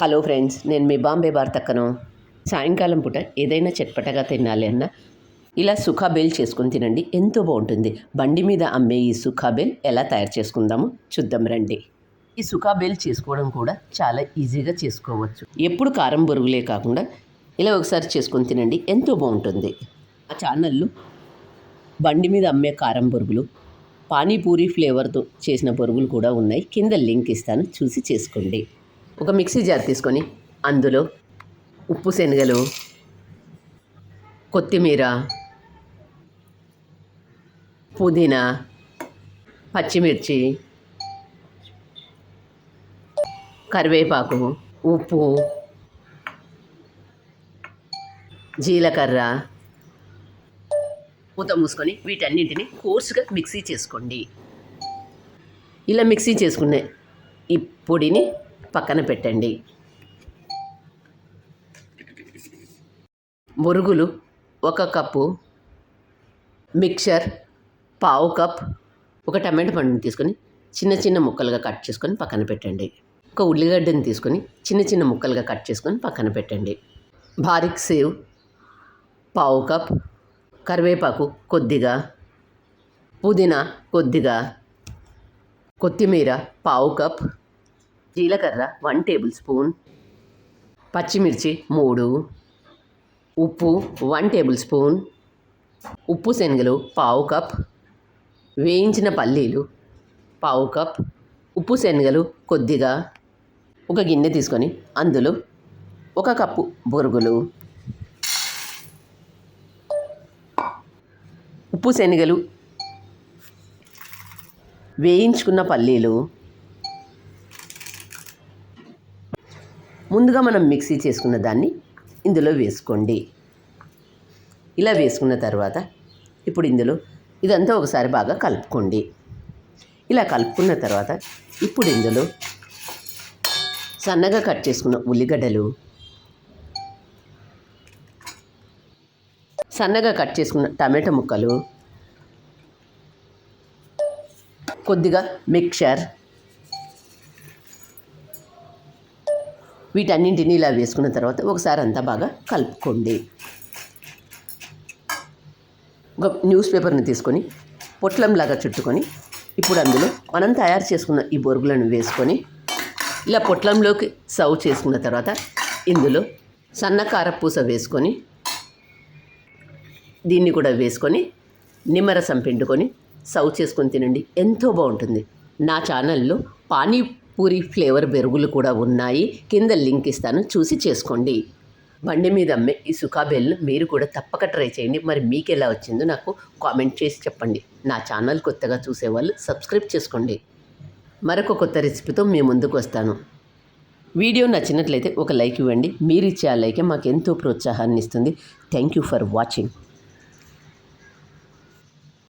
Hello friends నేను మీ బాంబే బార్తక్కను సాయంకాలం పూట ఏదైనా చట్పటగా తినాలి అన్న ఇలా సుఖాబేల్ చేసుకుని తినండి ఎంతో బాగుంటుంది. బండి మీద అమ్మే ఈ సుఖాబేల్ ఎలా తయారు చేసుకుందామో చూద్దాం రండి. ఈ సుఖాబేల్ చేసుకోవడం కూడా చాలా ఈజీగా చేసుకోవచ్చు. ఎప్పుడు కారం బొరుగులే కాకుండా ఇలా ఒకసారి చేసుకొని తినండి ఎంతో బాగుంటుంది. ఆ ఛానల్లో బండి మీద అమ్మే కారం బొరుగులు పానీపూరి ఫ్లేవర్తో చేసిన బొరుగులు కూడా ఉన్నాయి. కింద లింక్ ఇస్తాను చూసి చేసుకోండి. ఒక మిక్సీ జార్ తీసుకొని అందులో ఉప్పు శనగలు కొత్తిమీర పుదీనా పచ్చిమిర్చి కరివేపాకు ఉప్పు జీలకర్ర మూత మూసుకొని వీటన్నింటిని కోర్సుగా మిక్సీ చేసుకోండి. ఇలా మిక్సీ చేసుకునే ఈ పొడిని పక్కన పెట్టండి. మురుగులు ఒక కప్పు మిక్చర్ పావు కప్ ఒక టమాటో పండుని తీసుకొని చిన్న చిన్న ముక్కలుగా కట్ చేసుకొని పక్కన పెట్టండి. ఒక ఉల్లిగడ్డని తీసుకొని చిన్న చిన్న ముక్కలుగా కట్ చేసుకొని పక్కన పెట్టండి. బారిక్ సేవ్ పావు కప్ కరివేపాకు కొద్దిగా పుదీనా కొద్దిగా కొత్తిమీర పావు కప్ జీలకర్ర వన్ టేబుల్ స్పూన్ పచ్చిమిర్చి మూడు ఉప్పు వన్ టేబుల్ స్పూన్ ఉప్పు శనగలు పావు కప్ వేయించిన పల్లీలు పావు కప్ ఉప్పు శనగలు కొద్దిగా ఒక గిన్నె తీసుకొని అందులో ఒక కప్పు బొరుగులు ఉప్పు శనగలు వేయించుకున్న పల్లీలు ముందుగా మనం మిక్సీ చేసుకున్న దాన్ని ఇందులో వేసుకోండి. ఇలా వేసుకున్న తర్వాత ఇప్పుడు ఇందులో ఇదంతా ఒకసారి బాగా కలుపుకోండి. ఇలా కలుపుకున్న తర్వాత ఇప్పుడు ఇందులో సన్నగా కట్ చేసుకున్న ఉల్లిగడ్డలు సన్నగా కట్ చేసుకున్న టమాటా ముక్కలు కొద్దిగా మిక్చర్ వీటన్నింటిని ఇలా వేసుకున్న తర్వాత ఒకసారి అంతా బాగా కలుపుకోండి. ఒక న్యూస్ పేపర్ని తీసుకొని పొట్లంలాగా చుట్టుకొని ఇప్పుడు అందులో మనం తయారు చేసుకున్న ఈ బొరుగులను వేసుకొని ఇలా పొట్లంలోకి సర్వ్ చేసుకున్న తర్వాత ఇందులో సన్న కారపూస వేసుకొని దీన్ని కూడా వేసుకొని నిమ్మరసం పిండుకొని సర్వ్ చేసుకొని తినండి. ఎంతో బాగుంటుంది. నా ఛానల్లో పానీ పూరి ఫ్లేవర్ బెరుగులు కూడా ఉన్నాయి. కింద లింక్ ఇస్తాను చూసి చేసుకోండి. బండి మీద అమ్మే ఈ సుఖాబెల్ మీరు కూడా తప్పక ట్రై చేయండి. మరి మీకు ఎలా వచ్చిందో నాకు కామెంట్ చేసి చెప్పండి. నా ఛానల్ కొత్తగా చూసేవాళ్ళు సబ్స్క్రైబ్ చేసుకోండి. మరొక కొత్త రెసిపీతో మీ ముందుకు వస్తాను. వీడియో నచ్చినట్లయితే ఒక లైక్ ఇవ్వండి. మీరు ఇచ్చే ఆ లైకే మాకు ఎంతో ప్రోత్సాహాన్ని ఇస్తుంది. Thank you for watching.